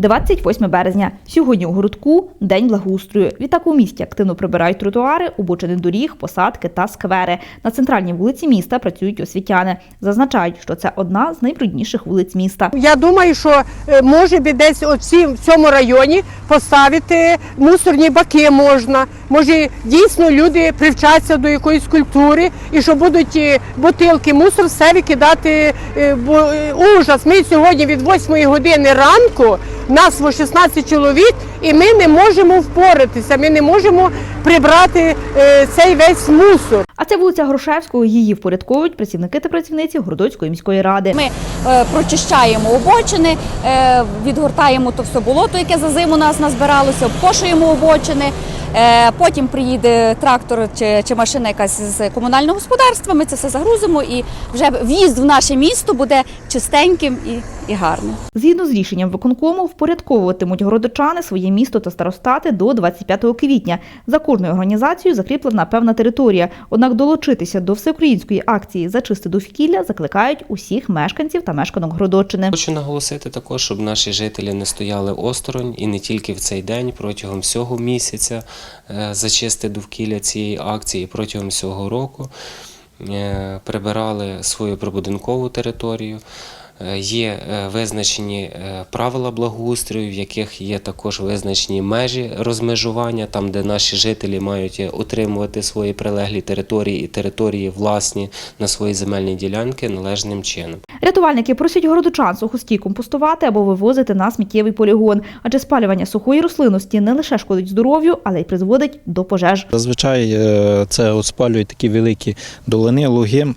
28 березня. Сьогодні у городку день благоустрою. Відтак у місті активно прибирають тротуари, обочини доріг, посадки та сквери. На центральній вулиці міста працюють освітяни. Зазначають, що це одна з найбрудніших вулиць міста. Я думаю, що е, може би десь оці, в цьому районі поставити мусорні баки можна. Може дійсно люди привчаться до якоїсь культури і що будуть е, бутилки, мусор все викидати. е, Бо е, ужас. Ми сьогодні від 8 години ранку нас во 16 чоловік, і ми не можемо впоратися. Ми не можемо прибрати е, цей весь мусор. А це вулиця Грушевського. Її впорядковують працівники та працівниці Городоцької міської ради. Ми е, прочищаємо обочини, е, відгортаємо то все болото, яке за зиму нас назбиралося, обкошуємо обочини. Е, потім приїде трактор чи, чи машина якась з комунального господарства. Ми це все загрузимо, і вже в'їзд в наше місто буде чистеньким і, і гарним. Згідно з рішенням виконкому, впорядковуватимуть городочани своє місто та старостати до 25 квітня. За кожною організацією закріплена певна територія. Однак долучитися до всеукраїнської акції «Зачисти довкілля» закликають усіх мешканців та мешканок Городочини. Хочу наголосити також, щоб наші жителі не стояли осторонь і не тільки в цей день, протягом всього місяця е, зачисти довкілля цієї акції, протягом всього року е, прибирали свою прибудинкову територію. Е, Є е, визначені е, правила благоустрою, в яких є також визначені межі розмежування, там, де наші жителі мають утримувати свої прилеглі території і території власні на свої земельні ділянки належним чином. Рятувальники просять городочан сухостій компостувати або вивозити на сміттєвий полігон, адже спалювання сухої рослинності не лише шкодить здоров'ю, але й призводить до пожеж. Зазвичай це спалюють такі великі долини, луги.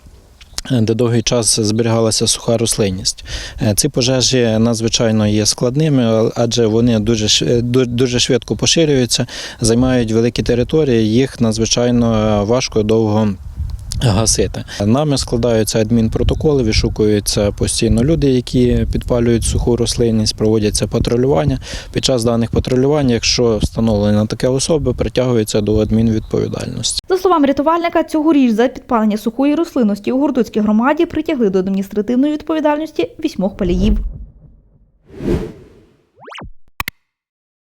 Е, Де довгий час зберігалася суха рослинність. Е, Ці пожежі надзвичайно є складними, адже вони дуже, е, дуже швидко поширюються, займають великі території, їх надзвичайно важко довго гасити. Нами складаються адмінпротоколи, вишукуються постійно люди, які підпалюють суху рослинність, проводяться патрулювання. Під час даних патрулювань, якщо встановлена таке особи, притягуються до адмінвідповідальності. За словами рятувальника, цьогоріч за підпалення сухої рослинності у Гордоцькій громаді притягли до адміністративної відповідальності вісьмох паліїв.